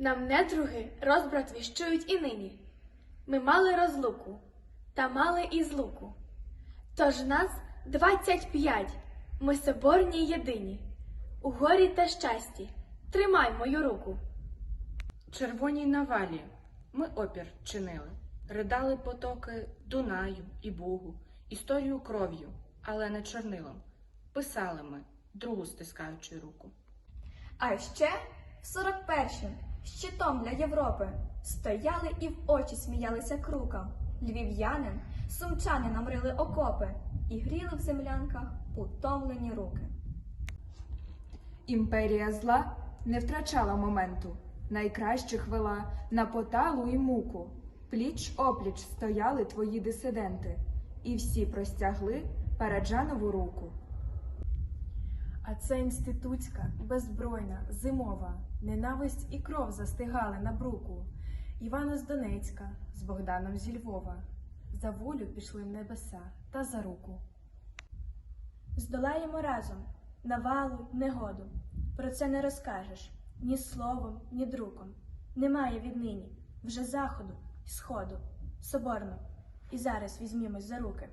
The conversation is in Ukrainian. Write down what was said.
Нам недруги розбрат віщують і нині. Ми мали розлуку, та мали і злуку. Тож нас двадцять п'ять, ми соборні єдині. У горі та щасті тримай мою руку. Червоній навалі ми опір чинили, ридали потоки Дунаю і Бугу, історію кров'ю, але не чорнилом. Писали ми, другу стискаючи руку. А ще в 41-м щитом для Європи стояли і в очі сміялися крукам. Львів'янин, сумчанинам рили окопи і гріли в землянках утомлені руки. Імперія зла не втрачала моменту, найкращих вела на поталу і муку. Пліч опліч стояли твої дисиденти, і всі простягли Параджанову руку. А це інститутська, беззбройна, зимова, ненависть і кров застигали на бруку. Івана з Донецька, з Богданом зі Львова. За волю пішли в небеса та за руку. Здолаємо разом навалу, негоду. Про це не розкажеш ні словом, ні друком. Немає віднині вже заходу сходу. Соборно. І зараз візьмімось за руки.